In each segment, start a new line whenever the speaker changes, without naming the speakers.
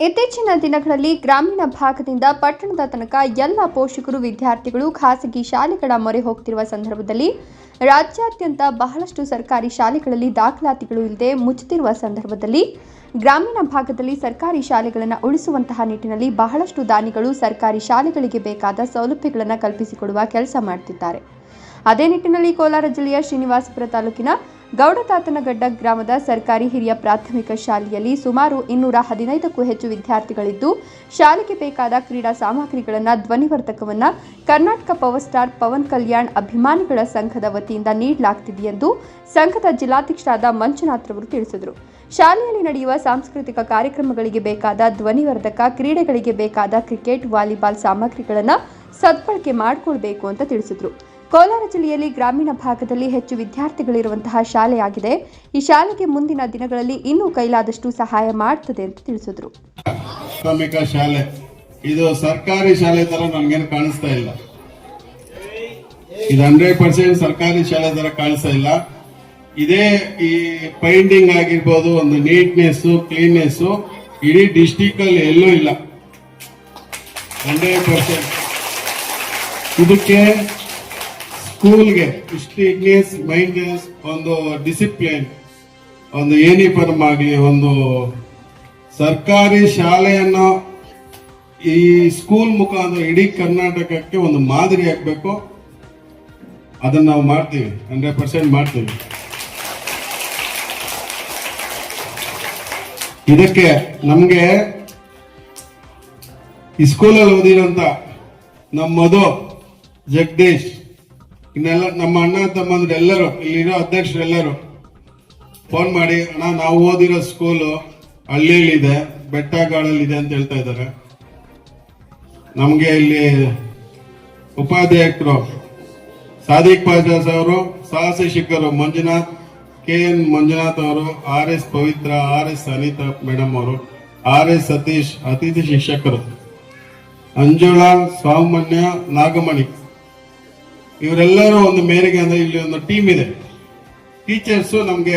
ಇತ್ತೀಚಿನ ದಿನಗಳಲ್ಲಿ ಗ್ರಾಮೀಣ ಭಾಗದಿಂದ ಪಟ್ಟಣದ ತನಕ ಎಲ್ಲ ಪೋಷಕರು, ವಿದ್ಯಾರ್ಥಿಗಳು ಖಾಸಗಿ ಶಾಲೆಗಳ ಮೊರೆ ಹೋಗ್ತಿರುವ ಸಂದರ್ಭದಲ್ಲಿ ರಾಜ್ಯಾದ್ಯಂತ ಬಹಳಷ್ಟು ಸರ್ಕಾರಿ ಶಾಲೆಗಳಲ್ಲಿ ದಾಖಲಾತಿಗಳು ಇಲ್ಲದೆ ಮುಚ್ಚುತ್ತಿರುವ ಸಂದರ್ಭದಲ್ಲಿ ಗ್ರಾಮೀಣ ಭಾಗದಲ್ಲಿ ಸರ್ಕಾರಿ ಶಾಲೆಗಳನ್ನು ಉಳಿಸುವಂತಹ ನಿಟ್ಟಿನಲ್ಲಿ ಬಹಳಷ್ಟು ದಾನಿಗಳು ಸರ್ಕಾರಿ ಶಾಲೆಗಳಿಗೆ ಬೇಕಾದ ಸೌಲಭ್ಯಗಳನ್ನು ಕಲ್ಪಿಸಿಕೊಡುವ ಕೆಲಸ ಮಾಡುತ್ತಿದ್ದಾರೆ ಅದೇ ನಿಟ್ಟಿನಲ್ಲಿ ಕೋಲಾರ ಜಿಲ್ಲೆಯ ಶ್ರೀನಿವಾಸಪುರ ತಾಲೂಕಿನ ಗೌಡತಾತನಗಡ್ಡ ಗ್ರಾಮದ ಸರ್ಕಾರಿ ಹಿರಿಯ ಪ್ರಾಥಮಿಕ ಶಾಲೆಯಲ್ಲಿ ಸುಮಾರು ಇನ್ನೂರ ಹದಿನೈದಕ್ಕೂ ಹೆಚ್ಚು ವಿದ್ಯಾರ್ಥಿಗಳಿದ್ದು, ಶಾಲೆಗೆ ಬೇಕಾದ ಕ್ರೀಡಾ ಸಾಮಗ್ರಿಗಳನ್ನು ಧ್ವನಿವರ್ಧಕವನ್ನು ಕರ್ನಾಟಕ ಪವರ್ ಸ್ಟಾರ್ ಪವನ್ ಕಲ್ಯಾಣ್ ಅಭಿಮಾನಿಗಳ ಸಂಘದ ವತಿಯಿಂದ ನೀಡಲಾಗ್ತಿದೆ ಎಂದು ಸಂಘದ ಜಿಲ್ಲಾಧ್ಯಕ್ಷರಾದ ಮಂಜುನಾಥ್ ಅವರು ತಿಳಿಸಿದರು. ಶಾಲೆಯಲ್ಲಿ ನಡೆಯುವ ಸಾಂಸ್ಕೃತಿಕ ಕಾರ್ಯಕ್ರಮಗಳಿಗೆ ಬೇಕಾದ ಧ್ವನಿವರ್ಧಕ, ಕ್ರೀಡೆಗಳಿಗೆ ಬೇಕಾದ ಕ್ರಿಕೆಟ್, ವಾಲಿಬಾಲ್ ಸಾಮಗ್ರಿಗಳನ್ನು ಸದ್ಬಳಕೆ ಮಾಡಿಕೊಳ್ಬೇಕು ಅಂತ ತಿಳಿಸಿದರು. ಕೋಲಾರ ಜಿಲ್ಲೆಯಲ್ಲಿ ಗ್ರಾಮೀಣ ಭಾಗದಲ್ಲಿ ಹೆಚ್ಚು ವಿದ್ಯಾರ್ಥಿಗಳಿರುವಂತಹ ಶಾಲೆಯಾಗಿದೆ. ಈ ಶಾಲೆಗೆ ಮುಂದಿನ ದಿನಗಳಲ್ಲಿ ಇನ್ನೂ ಕೈಲಾದಷ್ಟು ಸಹಾಯ ಮಾಡ್ತದೆ ಅಂತ ತಿಳಿಸಿದ್ರು.
ಪ್ರಾಥಮಿಕ ಶಾಲೆ. ಇದು ಸರ್ಕಾರಿ ಶಾಲೆ ತರ ನಮ್ಗೇನು ಕಾಣಿಸ್ತಾ ಇಲ್ಲ. ಇದು ಹಂಡ್ರೆಡ್ ಪರ್ಸೆಂಟ್ ಸರ್ಕಾರಿ ಶಾಲೆ ತರ ಕಾಣಿಸ್ತಾ ಇಲ್ಲ. ಇದೇ ಈ ಪೈಂಟಿಂಗ್ ಆಗಿರ್ಬೋದು, ಒಂದು ನೀಟ್ನೆಸ್ ಕ್ಲೀನ್ನೆಸ್ ಇಡೀ ಡಿಸ್ಟಿಕ್ ಅಲ್ಲಿ ಎಲ್ಲೂ ಇಲ್ಲ. Hundred percent. ಇದಕ್ಕೆ ಸ್ಕೂಲ್ಗೆ ಹಿಸ್ಟ್ರಿ ಇಂಗ್ಲೀಷ್ ಮೈಂಡ್ನೆಸ್ ಒಂದು ಡಿಸಿಪ್ಲಿನ್ ಒಂದು ಯೂನಿಫಾರ್ಮ್ ಆಗಲಿ ಒಂದು ಸರ್ಕಾರಿ ಶಾಲೆಯನ್ನು ಈ ಸ್ಕೂಲ್ ಮುಖಾಂತರ ಇಡೀ ಕರ್ನಾಟಕಕ್ಕೆ ಒಂದು ಮಾದರಿ ಆಗಬೇಕು. ಅದನ್ನ ನಾವು ಮಾಡ್ತೀವಿ ಹಂಡ್ರೆಡ್ ಪರ್ಸೆಂಟ್ ಮಾಡ್ತೀವಿ. ಇದಕ್ಕೆ ನಮಗೆ ಈ ಸ್ಕೂಲಲ್ಲಿ ಓದಿರೋಂಥ ನಮ್ಮ ಮಧು ಜಗದೀಶ್. ಇನ್ನೆಲ್ಲ ನಮ್ಮ ಅಣ್ಣ ತಮ್ಮಂದ್ರೆ ಎಲ್ಲರೂ, ಇಲ್ಲಿರೋ ಅಧ್ಯಕ್ಷರೆಲ್ಲರು ಫೋನ್ ಮಾಡಿ, ಅಣ್ಣ, ನಾವು ಓದಿರೋ ಸ್ಕೂಲು ಹಳ್ಳಿಯಲ್ಲಿದೆ, ಬೆಟ್ಟಗಾಡಲ್ಲಿದೆ ಅಂತ ಹೇಳ್ತಾ ಇದ್ದಾರೆ. ನಮಗೆ ಇಲ್ಲಿ ಉಪಾಧ್ಯಕ್ಷರು ಸಾದಿಕ್ ಪಾಜಾಸ್ ಅವರು, ಸಾಹಸಿ ಶಿಖರು ಮಂಜುನಾಥ್, ಕೆ ಎನ್ ಮಂಜುನಾಥ್ ಅವರು, R S Pavitra, R S Anitha madam ಅವರು, ಆರ್ ಎಸ್ ಸತೀಶ್, ಅತಿಥಿ ಶಿಕ್ಷಕರು. ಅಂಜುಳಾ ಸಾಮಾನ್ಯ ನಾಗಮಣಿ. ಇವರೆಲ್ಲರೂ ಒಂದು ಮೇರೆಗೆ ಅಂದ್ರೆ ಇಲ್ಲಿ ಒಂದು ಟೀಮ್ ಇದೆ. ಟೀಚರ್ಸು ನಮಗೆ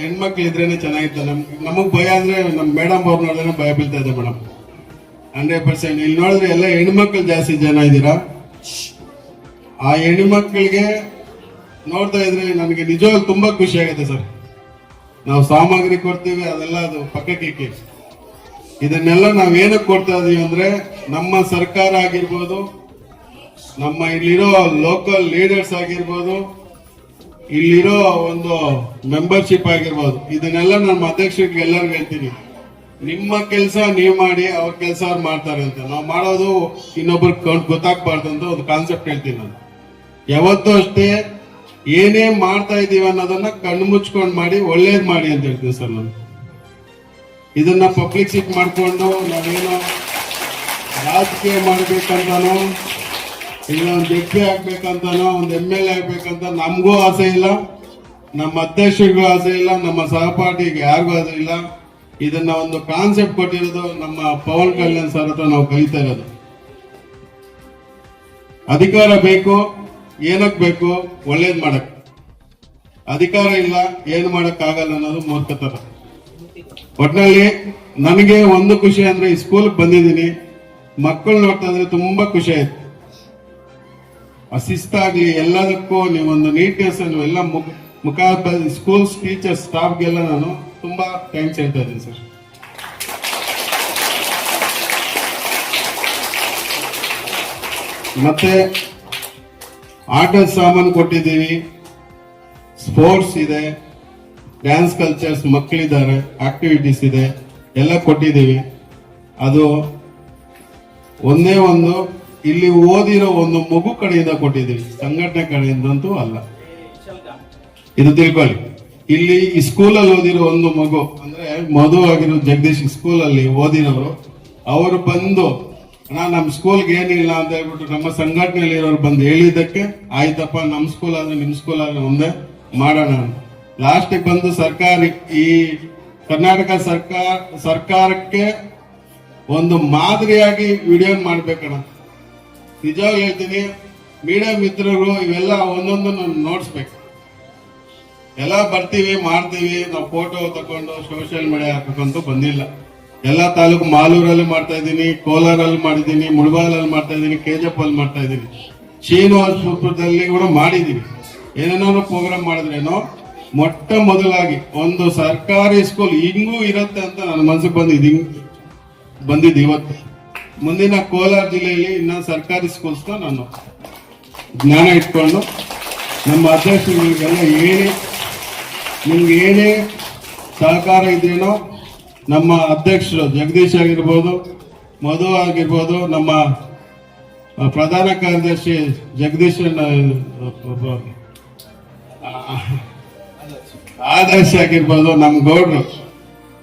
ಹೆಣ್ಮಕ್ಳು ಇದ್ರೇನೆ ಚೆನ್ನಾಗಿತ್ತು. ನಮ್, ನಮಗೆ ಭಯ ಅಂದ್ರೆ ನಮ್ಮ ಮೇಡಮ್ ಅವ್ರು ನೋಡಿದ್ರೆ ಭಯ ಬೀಳ್ತಾ ಇದೆ ಮೇಡಮ್. ಹಂಡ್ರೆಡ್ ಪರ್ಸೆಂಟ್ ಇಲ್ಲಿ ನೋಡಿದ್ರೆ ಎಲ್ಲ ಹೆಣ್ಮಕ್ಳು ಜಾಸ್ತಿ ಜನ ಇದ್ದೀರಾ? ಆ ಹೆಣ್ಮಕ್ಳಿಗೆ ನೋಡ್ತಾ ಇದ್ರೆ ನನಗೆ ನಿಜವಾಗ್ಲೂ ತುಂಬಾ ಖುಷಿ ಆಗುತ್ತೆ ಸರ್. ನಾವು ಸಾಮಗ್ರಿ ಕೊಡ್ತೀವಿ, ಅದೆಲ್ಲ ಅದು ಪಕ್ಕಕ್ಕೆ. ಇದನ್ನೆಲ್ಲ ನಾವು ಏನಕ್ಕೆ ಕೊಡ್ತಾ ಇದೀವಿ ಅಂದ್ರೆ ನಮ್ಮ ಸರ್ಕಾರ ಆಗಿರ್ಬೋದು ನಮ್ಮ ಇಲ್ಲಿರೋ ಲೋಕಲ್ ಲೀಡರ್ಸ್ ಆಗಿರ್ಬೋದು, ಇಲ್ಲಿರೋ ಒಂದು ಮೆಂಬರ್ಶಿಪ್ ಆಗಿರ್ಬೋದು, ಇದನ್ನೆಲ್ಲ ನಮ್ಮ ಅಧ್ಯಕ್ಷರಿಗೆ ಎಲ್ಲರಿಗೂ ಹೇಳ್ತೀನಿ. ನಿಮ್ಮ ಕೆಲಸ ನೀವು ಮಾಡಿ, ಅವ್ರ ಕೆಲಸ ಅವ್ರು ಮಾಡ್ತಾರೆ ಅಂತ. ನಾವು ಮಾಡೋದು ಇನ್ನೊಬ್ರು ಗೊತ್ತಾಗ್ಬಾರ್ದು ಅಂತ ಒಂದು ಕಾನ್ಸೆಪ್ಟ್ ಹೇಳ್ತೀನಿ ನಾನು. ಯಾವತ್ತೂ ಅಷ್ಟೇ ಏನೇ ಮಾಡ್ತಾ ಇದೀವಿ ಅನ್ನೋದನ್ನ ಕಣ್ಣು ಮುಚ್ಕೊಂಡು ಮಾಡಿ, ಒಳ್ಳೇದು ಮಾಡಿ ಅಂತ ಹೇಳ್ತೀನಿ ಸರ್ ನಾನು. ಇದನ್ನ ಪಬ್ಲಿಕ್ ಸಿಟ್ ಮಾಡ್ಕೊಂಡು ನಾವೇನೋ ರಾಜಕೀಯ ಮಾಡ್ಬೇಕಂತಾನೋ ಇಲ್ಲ ಒಂದು ಎಂ ಒಂದು ಎಂ ಎಲ್ ಎ ಆಗ್ಬೇಕಂತ ನಮಗೂ ಆಸೆ ಇಲ್ಲ. ನಮ್ಮ ಅಧ್ಯಕ್ಷರಿಗೂ ಆಸೆ ಇಲ್ಲ, ನಮ್ಮ ಸಹಪಾಠಿಗೆ ಯಾರಿಗೂ ಆಸೆ ಇಲ್ಲ. ಇದನ್ನ ಒಂದು ಕಾನ್ಸೆಪ್ಟ್ ಕೊಟ್ಟಿರೋದು ನಮ್ಮ ಪವನ್ ಕಲ್ಯಾಣ್ ಸರ್ ಹತ್ರ ನಾವು ಕಲಿತಾ ಇರೋದು. ಅಧಿಕಾರ ಬೇಕು, ಏನಕ್ ಬೇಕು, ಒಳ್ಳೇದ್ ಮಾಡಕ್. ಅಧಿಕಾರ ಇಲ್ಲ, ಏನು ಮಾಡಕ್ ಆಗಲ್ಲ ಅನ್ನೋದು ಮೂರ್ಖತರ ಒಟ್ಟಿನಲ್ಲಿ ನನಗೆ ಒಂದು ಖುಷಿ ಅಂದ್ರೆ ಈ ಸ್ಕೂಲ್ ಬಂದಿದ್ದೀನಿ. ಮಕ್ಕಳು ನೋಡ್ತಾ ಇದ್ರೆ ತುಂಬಾ ಖುಷಿ ಆಯ್ತು. ಆ ಶಿಸ್ತಾಗ್ಲಿ ಎಲ್ಲದಕ್ಕೂ ನೀವೊಂದು ನೀಟ್ನೆಸ್ ಎಲ್ಲ ಮುಖ ಮುಖ ಸ್ಕೂಲ್ಸ್ ಟೀಚರ್ಸ್ ಸ್ಟಾಫ್ಗೆಲ್ಲ ನಾನು ತುಂಬಾ ಥ್ಯಾಂಕ್ಸ್ ಹೇಳ್ತಾ ಇದ್ದೀನಿ ಸರ್ ಮತ್ತೆ ಆಟದ ಸಾಮಾನು ಕೊಟ್ಟಿದ್ದೀವಿ. ಸ್ಪೋರ್ಟ್ಸ್ ಇದೆ ಡ್ಯಾನ್ಸ್ ಕಲ್ಚರ್ಸ್ ಮಕ್ಕಳಿದ್ದಾರೆ ಆಕ್ಟಿವಿಟೀಸ್ ಇದೆ, ಎಲ್ಲ ಕೊಟ್ಟಿದ್ದೀವಿ. ಅದು ಒಂದೇ ಒಂದು ಇಲ್ಲಿ ಓದಿರೋ ಒಂದು ಮಗು ಕಡೆಯಿಂದ ಕೊಟ್ಟಿದ್ದೀವಿ ಸಂಘಟನೆ ಕಡೆಯಿಂದಂತೂ ಅಲ್ಲ. ಇದು ತಿಳ್ಕೊಳ್ಳಿ. ಇಲ್ಲಿ ಈ ಸ್ಕೂಲಲ್ಲಿ ಓದಿರೋ ಒಂದು ಮಗು, ಅಂದ್ರೆ ಮಧು ಆಗಿರೋ ಜಗದೀಶ್ ಸ್ಕೂಲಲ್ಲಿ ಓದಿರೋರು, ಅವರು ಬಂದು, ಅಣ್ಣ ನಮ್ಮ ಸ್ಕೂಲ್ಗೆ ಏನಿಲ್ಲ ಅಂತ ಹೇಳ್ಬಿಟ್ಟು ನಮ್ಮ ಸಂಘಟನೆಯಲ್ಲಿ ಇರೋರು ಬಂದು ಹೇಳಿದ್ದಕ್ಕೆ, ಆಯ್ತಪ್ಪ ನಮ್ಮ ಸ್ಕೂಲ್ ಆದ್ರೆ ನಿಮ್ ಸ್ಕೂಲ್ ಆದ್ರೆ ಮುಂದೆ ಮಾಡೋಣ ಲಾಸ್ಟಿಗೆ ಬಂದು ಸರ್ಕಾರಿ, ಈ ಕರ್ನಾಟಕ ಸರ್ಕಾರ, ಸರ್ಕಾರಕ್ಕೆ ಒಂದು ಮಾದರಿಯಾಗಿ ವಿಡಿಯೋ ಮಾಡ್ಬೇಕಣ್ಣ. ನಿಜವಾಗಿ ಹೇಳ್ತೀನಿ, ಮೀಡಿಯಾ ಮಿತ್ರರು ಇವೆಲ್ಲ ಒಂದೊಂದನ್ನು ನೋಡಿಸ್ಬೇಕು. ಎಲ್ಲ ಬರ್ತೀವಿ, ಮಾಡ್ತೀವಿ, ನಾವು ಫೋಟೋ ತಗೊಂಡು ಸೋಷಿಯಲ್ ಮೀಡಿಯಾ ಹಾಕಕ್ಕಂತೂ ಬಂದಿಲ್ಲ. ಎಲ್ಲ ತಾಲೂಕು ಮಾಲೂರಲ್ಲಿ ಮಾಡ್ತಾ ಇದ್ದೀನಿ, ಕೋಲಾರಲ್ಲಿ ಮಾಡಿದ್ದೀನಿ ಮುಳಬಾಲಲ್ಲಿ ಮಾಡ್ತಾ ಇದ್ದೀನಿ ಕೆಜಪ್ ಅಲ್ಲಿ ಮಾಡ್ತಾ ಇದ್ದೀನಿ. ಸೂತ್ರದಲ್ಲಿ ಕೂಡ ಮಾಡಿದ್ದೀನಿ. ಏನೇನೋ ಪ್ರೋಗ್ರಾಮ್ ಮಾಡಿದ್ರೇನೋ, ಮೊಟ್ಟ ಮೊದಲಾಗಿ ಒಂದು ಸರ್ಕಾರಿ ಸ್ಕೂಲ್ ಹಿಂಗೂ ಇರುತ್ತೆ ಅಂತ ನನ್ನ ಮನಸ್ಸಿಗೆ ಬಂದಿದ್ದೀನಿ ಬಂದಿದ್ದು ಇವತ್ತು. ಮುಂದಿನ ಕೋಲಾರ ಜಿಲ್ಲೆಯಲ್ಲಿ ಇನ್ನ ಸರ್ಕಾರಿ ಸ್ಕೂಲ್ಸ್ನ ನಾನು ಜ್ಞಾನ ಇಟ್ಕೊಂಡು ನಮ್ಮ ಅಧ್ಯಕ್ಷರುಗಳಿಗೆಲ್ಲ ಏನೇ ನಿಮ್ಗೆ ಏನೇ ಸಹಕಾರ ಇದ್ರೇನೋ ನಮ್ಮ ಅಧ್ಯಕ್ಷರು ಜಗದೀಶ್ ಆಗಿರ್ಬೋದು, ಮಧು ಆಗಿರ್ಬೋದು, ನಮ್ಮ ಪ್ರಧಾನ ಕಾರ್ಯದರ್ಶಿ ಜಗದೀಶ್ ಆದರ್ಶ ಆಗಿರ್ಬೋದು ನಮ್ಮ ಗೌಡ್ರು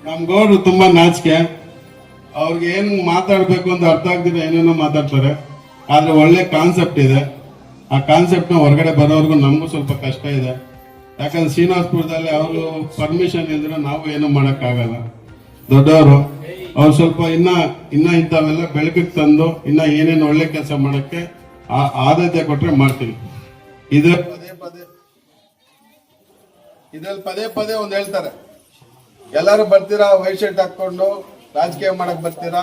ನಮ್ಮ ಗೌಡ್ರು ತುಂಬ ನಾಚಿಕೆ. ಅವ್ರಿಗೆ ಏನು ಮಾತಾಡಬೇಕು ಅಂತ ಅರ್ಥ ಆಗ್ದಿರ ಏನೇನೋ ಮಾತಾಡ್ತಾರೆ. ಆದರೆ ಒಳ್ಳೆ ಕಾನ್ಸೆಪ್ಟ್ ಇದೆ. ಆ ಕಾನ್ಸೆಪ್ಟ್ನ ಹೊರಗಡೆ ಬರೋವರೆಗೂ ನಮಗೂ ಸ್ವಲ್ಪ ಕಷ್ಟ ಇದೆ. ಯಾಕಂದ್ರೆ ಶ್ರೀನಿವಾಸಪುರದಲ್ಲಿ ಅವರು ಪರ್ಮಿಷನ್ ಇದ್ರೆ ನಾವು ಏನು ಮಾಡೋಕ್ಕಾಗಲ್ಲ. ದೊಡ್ಡವರು, ಅವ್ರು ಸ್ವಲ್ಪ ಇನ್ನ ಇನ್ನ ಇಂಥವೆಲ್ಲ ಬೆಳಕಿಗೆ ತಂದು, ಇನ್ನ ಏನೇನು ಒಳ್ಳೆ ಕೆಲಸ ಮಾಡಕ್ಕೆ ಆ- ಆದ್ಯತೆ ಕೊಟ್ರೆ ಮಾಡ್ತೀವಿ. ಇದ್ರ ಪದೇ ಪದೇ, ಇದ್ರಲ್ಲಿ ಪದೇ ಪದೇ ಒಂದು ಹೇಳ್ತಾರೆ. ಎಲ್ಲರೂ ಬರ್ತೀರಾ, ವೈಟ್ ಶರ್ಟ್ ಹಾಕೊಂಡು ರಾಜಕೀಯ ಮಾಡಕ್ ಬರ್ತೀರಾ?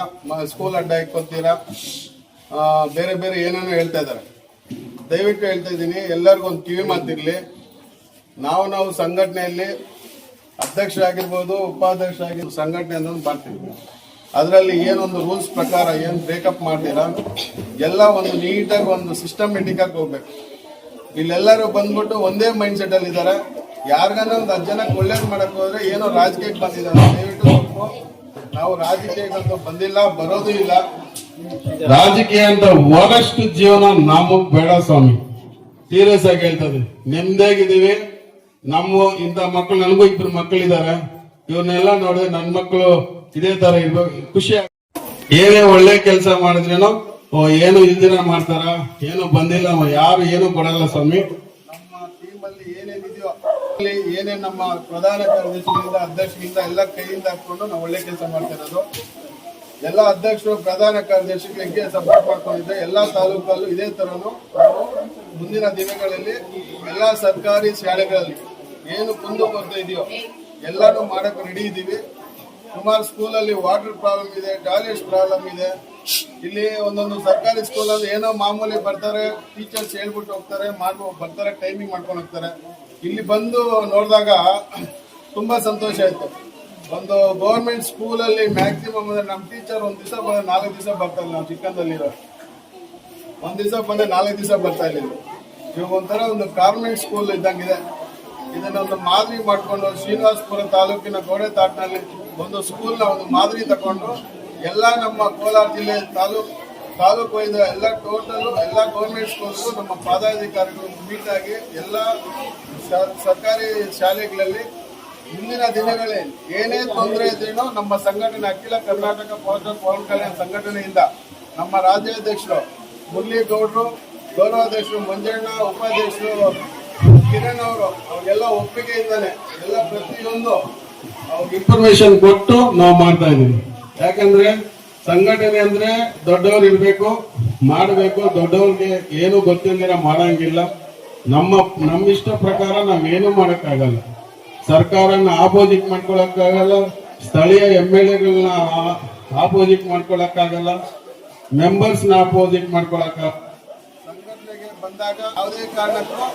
ಸ್ಕೂಲ್ ಅಡ್ಡ ಇಟ್ಕೊತೀರಾ ಬೇರೆ ಬೇರೆ ಏನೇನೋ ಹೇಳ್ತಾ ಇದಾರೆ ದಯವಿಟ್ಟು ಹೇಳ್ತಾ ಇದ್ದೀನಿ, ಎಲ್ಲರಿಗೂ ಒಂದು ಕಿವಿ ಮಾತಿರಲಿ. ನಾವು ನಾವು ಸಂಘಟನೆಯಲ್ಲಿ ಅಧ್ಯಕ್ಷರಾಗಿರ್ಬೋದು, ಉಪಾಧ್ಯಕ್ಷರಾಗಿರ್ಬೋದು, ಸಂಘಟನೆ ಅನ್ನೋದು ಮಾಡ್ತೀವಿ ಅದರಲ್ಲಿ ಏನೊಂದು ರೂಲ್ಸ್ ಪ್ರಕಾರ ಏನು ಬ್ರೇಕಪ್ ಮಾಡ್ತೀರಾ? ಎಲ್ಲ ಒಂದು ನೀಟಾಗಿ ಒಂದು ಸಿಸ್ಟಮೆಟಿಕ್ ಆಗಿ ಹೋಗ್ಬೇಕು. ಇಲ್ಲೆಲ್ಲರೂ ಬಂದ್ಬಿಟ್ಟು ಒಂದೇ ಮೈಂಡ್ ಸೆಟ್ ಅಲ್ಲಿ ಇದಾರೆ ಯಾರಿಗಾನ ಒಂದು ಹತ್ತು ಜನಕ್ಕೆ ಒಳ್ಳೇದು ಮಾಡಕ್ ಹೋದ್ರೆ ಏನೋ ರಾಜಕೀಯಕ್ಕೆ ಬಂದಿದ್ದಾರೆ. ದಯವಿಟ್ಟು ಸ್ವಲ್ಪ ನಾವು ರಾಜಕೀಯಕ್ಕಂತೂ ಬಂದಿಲ್ಲ ಬರೋದು ಇಲ್ಲ. ರಾಜಕೀಯ ಅಂತ ಹೋದಷ್ಟು ಜೀವನ ನಮಗ್ ಬೇಡ ಸ್ವಾಮಿ. ಸೀರಿಯಸ್ ಆಗಿ ಹೇಳ್ತದೆ. ನೆಮ್ಮದಿಯಾಗಿದ್ದೀವಿ. ನಮ್ಮ ಇಂಥ ಮಕ್ಕಳು ನನಗೂ ಇಬ್ರು ಮಕ್ಕಳಿದ್ದಾರೆ. ಇವ್ರನ್ನೆಲ್ಲ ನೋಡಿದ್ರೆ ನನ್ನ ಮಕ್ಕಳು ಇದೇ ತರ ಇರ್ಬೇಕು ಖುಷಿ ಏನೇ ಒಳ್ಳೆ ಕೆಲಸ ಮಾಡಿದ್ರೇನು ಓ ಏನು ಇಲ್ದಿರ ಮಾಡ್ತಾರ? ಏನು ಬಂದಿಲ್ಲ ಯಾರು ಏನು ಕೊಡಲ್ಲ ಸ್ವಾಮಿ. ನಮ್ಮ ಟೀಮ್ ಅಲ್ಲಿ ಏನೇನಿದೆಯೋ ಅಲ್ಲಿ ಏನೇ ನಮ್ಮ ಪ್ರಧಾನ ಕಾರ್ಯದರ್ಶಿಯಿಂದ ಅಧ್ಯಕ್ಷರಿಂದ ಎಲ್ಲ ಕೈಯಿಂದ ಹಾಕೊಂಡು ನಾವು ಒಳ್ಳೆ ಕೆಲಸ ಮಾಡ್ತಾ ಇರೋದು. ಎಲ್ಲ ಅಧ್ಯಕ್ಷರು, ಪ್ರಧಾನ ಕಾರ್ಯದರ್ಶಿಗಳಿಗೆ ಸಪೋರ್ಟ್ ಮಾಡ್ಕೊಂಡಿದ್ದೆ ಎಲ್ಲಾ ತಾಲೂಕಲ್ಲೂ ಇದೇ ತರನು ಮುಂದಿನ ದಿನಗಳಲ್ಲಿ ಎಲ್ಲಾ ಸರ್ಕಾರಿ ಶಾಲೆಗಳಲ್ಲಿ ಏನು ಕುಂದು ಬರ್ತಾ ಇದೆಯೋ ಎಲ್ಲಾನು ಮಾಡಕ್ ರೆಡಿ ಇದ್ದೀವಿ. ಸುಮಾರು ಸ್ಕೂಲಲ್ಲಿ ವಾಟರ್ ಪ್ರಾಬ್ಲಮ್ ಇದೆ ಟಾಯ್ಲೆಟ್ಸ್ ಪ್ರಾಬ್ಲಮ್ ಇದೆ. ಇಲ್ಲಿ ಒಂದೊಂದು ಸರ್ಕಾರಿ ಸ್ಕೂಲಲ್ಲಿ ಏನೋ ಮಾಮೂಲಿ ಬರ್ತಾರೆ ಟೀಚರ್ಸ್ ಹೇಳ್ಬಿಟ್ಟು ಹೋಗ್ತಾರೆ ಮಾಡ್ಬೋ ಬರ್ತಾರೆ ಟೈಮಿಂಗ್ ಮಾಡ್ಕೊಂಡು ಹೋಗ್ತಾರೆ. ಇಲ್ಲಿ ಬಂದು ನೋಡಿದಾಗ ತುಂಬಾ ಸಂತೋಷ ಆಯ್ತು. ಒಂದು ಗೌರ್ಮೆಂಟ್ ಸ್ಕೂಲಲ್ಲಿ ಮ್ಯಾಕ್ಸಿಮಮ್ ಅಂದ್ರೆ ನಮ್ಮ ಟೀಚರ್ ಒಂದ್ ದಿವಸ ಬಂದ್ರೆ ನಾಲ್ಕು ದಿವಸ ಬರ್ತಾರೆ ನಾವು ಚಿಕ್ಕಂದಲ್ಲಿರೋ ಒಂದ್ ದಿವಸ ಬಂದ್ರೆ ನಾಲ್ಕು ದಿವಸ ಬರ್ತಾ ಇಲ್ಲ ಇವಾಗ ಒಂಥರ ಒಂದು ಗೌರ್ಮೆಂಟ್ ಸ್ಕೂಲ್ ಇದ್ದಂಗಿದೆ. ಇದನ್ನ ಒಂದು ಮಾದರಿ ಮಾಡಿಕೊಂಡು ಶ್ರೀನಿವಾಸಪುರ ತಾಲೂಕಿನ ಗೋಡೆ ತಾಟ್ನಲ್ಲಿ ಒಂದು ಸ್ಕೂಲ್ನ ಒಂದು ಮಾದರಿ ತಗೊಂಡು ಎಲ್ಲ ನಮ್ಮ ಕೋಲಾರ ಜಿಲ್ಲೆ ತಾಲೂಕ್ ತಾಲೂಕು ವೈದ ಎಲ್ಲ ಟೋಟಲ್ ಎಲ್ಲ ಗೌರ್ಮೆಂಟ್ ಸ್ಕೂಲ್ಸ್ ನಮ್ಮ ಪಾದಾಧಿಕಾರಿಗಳು ಮೀಟ್ ಆಗಿ ಎಲ್ಲ ಸರ್ಕಾರಿ ಶಾಲೆಗಳಲ್ಲಿ ಮುಂದಿನ ದಿನಗಳಲ್ಲಿ ಏನೇ ತೊಂದರೆ ಇದ್ರೂ ನಮ್ಮ ಸಂಘಟನೆ, ಅಖಿಲ ಕರ್ನಾಟಕ ಪೌರ ಪವನ್ ಕಲ್ಯಾಣ ಸಂಘಟನೆಯಿಂದ ನಮ್ಮ ರಾಜ್ಯಾಧ್ಯಕ್ಷರು ಮುರಳೀಗೌಡರು ಗೌರವಾಧ್ಯಕ್ಷರು ಮಂಜಣ್ಣ, ಉಪಾಧ್ಯಕ್ಷರು ಕಿರಣ್ ಅವರು, ಅವ್ರಿಗೆಲ್ಲ ಒಪ್ಪಿಗೆಯಿಂದಲೇ ಎಲ್ಲ ಪ್ರತಿಯೊಂದು ಇನ್ಫಾರ್ಮೇಶನ್ ಕೊಟ್ಟು ನಾವು ಮಾಡ್ತಾ ಇದ್ದೀವಿ. ಯಾಕಂದ್ರೆ ಸಂಘಟನೆ ಅಂದ್ರೆ ದೊಡ್ಡವರು ಇರಬೇಕು, ಮಾಡಬೇಕು, ದೊಡ್ಡವ್ರಿಗೆ ಏನು ಗೊತ್ತಿಲ್ಲದಿರ ಮಾಡಂಗಿಲ್ಲ. ನಮ್ಮ ನಮ್ಮ ಇಷ್ಟ ಪ್ರಕಾರ ನಾವೇನು ಮಾಡೋಕ್ಕಾಗಲ್ಲ. ಸರ್ಕಾರನ ಆಪೋಸಿಟ್ ಮಾಡ್ಕೊಳಕ್ಕಾಗಲ್ಲ, ಸ್ಥಳೀಯ ಎಂ ಎಲ್ ಎಗಳನ್ನ ಆಪೋಸಿಟ್ ಮಾಡ್ಕೊಳಕ್ಕಾಗಲ್ಲ ಮೆಂಬರ್ಸ್ನ ಆಪೋಸಿಟ್ ಮಾಡ್ಕೊಳಕ ಸಂಘಟನೆಗೆ ಬಂದಾಗ ಯಾವುದೇ ಕಾರಣಕ್ಕೂ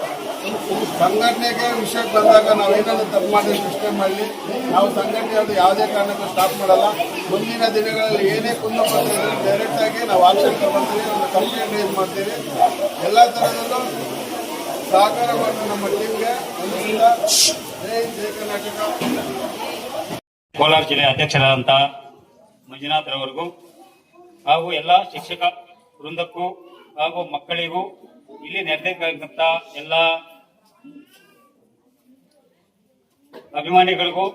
ಸಂಘಟನೆಗೆ ವಿಷಯಕ್ಕೆ ಬಂದಾಗ ನಾವು ಏನಾದರೂ ತಪ್ಪು ಮಾಡಿದ್ರೆ ಸೃಷ್ಟಿ ಮಾಡಲಿ. ನಾವು ಅದು ಯಾವುದೇ ಕಾರಣಕ್ಕೂ ಸ್ಟಾಪ್ ಮಾಡಲ್ಲ. ಮುಂದಿನ ದಿನಗಳಲ್ಲಿ ಏನೇ ಕುಂದುಪತ್ರ ಡೈರೆಕ್ಟ್ ಆಗಿ ನಾವು ಆಕ್ಷನ್ ತಗೊಳ್ತೀವಿ, ಒಂದು ಕಂಪ್ಲೇಂಟ್ ರೇಸ್ ಮಾಡ್ತೀವಿ. ಎಲ್ಲ ಥರದಲ್ಲೂ ಸಹಕಾರ ಮಾಡಿ ನಮ್ಮ ಟೀಮ್ಗೆ ಒಂದರಿಂದ ಜೈ ಜೈ ಕರ್ನಾಟಕ.
ಕೋಲಾರ ಜಿಲ್ಲೆ ಅಧ್ಯಕ್ಷರಾದಂಥ ಮಂಜುನಾಥ್ರವರೆಗೂ ಹಾಗೂ ಎಲ್ಲ ಶಿಕ್ಷಕ ವೃಂದಕ್ಕೂ ಹಾಗೂ ಮಕ್ಕಳಿಗೂ ಇಲ್ಲಿ ನೆರೆದಿರ್ತಕ್ಕಂಥ ಎಲ್ಲ ಅಭಿಮಾನಿಗಳಿಗೂ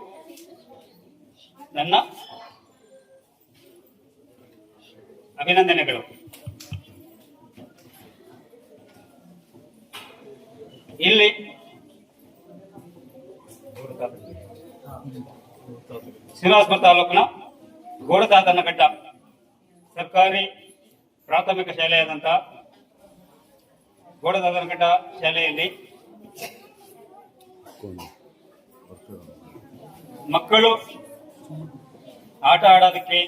ನನ್ನ ಅಭಿನಂದನೆಗಳು. ಇಲ್ಲಿ ಶ್ರೀನಿವಾಸಪುರ ತಾಲೂಕಿನ ಗೋಡದಾತನಘಟ್ಟ ಸರ್ಕಾರಿ ಪ್ರಾಥಮಿಕ ಶಾಲೆಯಾದಂಥ ಗೋಡದಾತನಘಟ್ಟ ಶಾಲೆಯಲ್ಲಿ. ಮಕ್ಕಳು ಆಟ ಆಡೋದಕ್ಕೆ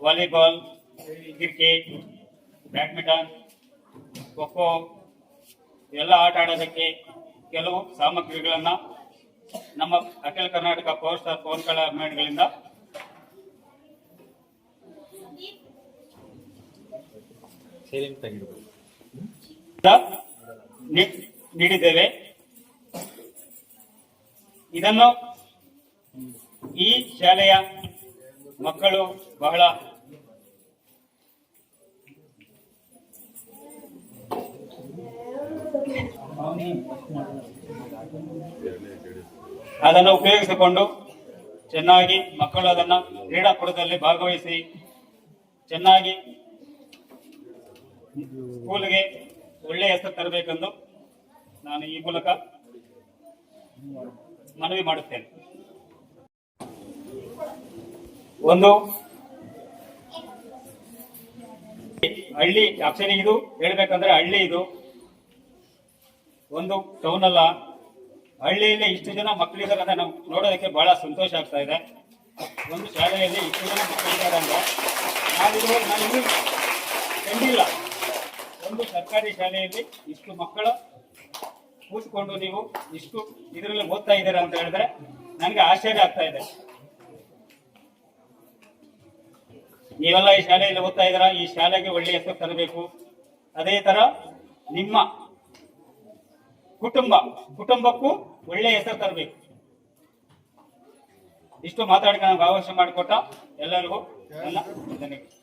ವಾಲಿಬಾಲ್, ಕ್ರಿಕೆಟ್, ಬ್ಯಾಡ್ಮಿಂಟನ್ ಖೋ ಎಲ್ಲ ಆಟ ಆಡೋದಕ್ಕೆ ಕೆಲವು ಸಾಮಗ್ರಿಗಳನ್ನು ನಮ್ಮ ಅಖಿಲ ಕರ್ನಾಟಕ ಪವರ್ ಸ್ಟಾರ್ ಪವನ್ ಕಲ್ಯಾಣ್ ಮೇಡ್ಗಳಿಂದ ನೀಡಿದ್ದೇವೆ. ಇದನ್ನು ಈ ಶಾಲೆಯ ಮಕ್ಕಳು ಬಹಳ ಅದನ್ನು ಉಪಯೋಗಿಸಿಕೊಂಡು ಚೆನ್ನಾಗಿ ಮಕ್ಕಳು ಅದನ್ನು ಕ್ರೀಡಾಕೂಟದಲ್ಲಿ ಭಾಗವಹಿಸಿ ಚೆನ್ನಾಗಿ ಸ್ಕೂಲ್ಗೆ ಒಳ್ಳೆಯ ಹೆಸರು ತರಬೇಕೆಂದು ನಾನು ಈ ಮೂಲಕ ಮನವಿ ಮಾಡುತ್ತೇನೆ. ಒಂದು, ಹಳ್ಳಿ ಆಕ್ಚುಲಿ ಇದು, ಹೇಳ್ಬೇಕಂದ್ರೆ ಹಳ್ಳಿ ಇದು. ಒಂದು ಟೌನ್ ಅಲ್ಲ. ಹಳ್ಳಿಯಲ್ಲಿ ಇಷ್ಟು ಜನ ಮಕ್ಕಳಿದ್ದಾರೆ ಅಂತ ನಮ್ಗೆ ನೋಡೋದಕ್ಕೆ ಬಹಳ ಸಂತೋಷ ಆಗ್ತಾ ಇದೆ. ಒಂದು ಶಾಲೆಯಲ್ಲಿ ಇಷ್ಟು ಜನ ಮಕ್ಕಳಿದ್ದಾರೆ ಅಂದ್ರೆ ನಾನು ಇನ್ನೂ ಕಂಡಿಲ್ಲ. ಒಂದು ಸರ್ಕಾರಿ ಶಾಲೆಯಲ್ಲಿ ಇಷ್ಟು ಮಕ್ಕಳು ಕೂತ್ಕೊಂಡು ನೀವು ಇಷ್ಟು ಇದರಲ್ಲಿ ಓದ್ತಾ ಇದ್ದೀರಾ ಅಂತ ಹೇಳಿದ್ರೆ ನನಗೆ ಆಶ್ಚರ್ಯ ಆಗ್ತಾ ಇದೆ. ನೀವೆಲ್ಲ ಈ ಶಾಲೆಯಲ್ಲಿ ಓದ್ತಾ ಇದ್ದೀರಾ? ಈ ಶಾಲೆಗೆ ಒಳ್ಳೆಯ ಹೆಸರು ತರಬೇಕು. ಅದೇ ತರ ನಿಮ್ಮ ಕುಟುಂಬ, ಕುಟುಂಬಕ್ಕೂ ಒಳ್ಳೆಯ ಹೆಸರು ತರಬೇಕು. ಇಷ್ಟು ಮಾತಾಡ್ಕೊಂಡು ಅವಕಾಶ ಮಾಡಿಕೊಟ್ಟ ಎಲ್ಲರಿಗೂ ನನ್ನ ಧನ್ಯವಾದ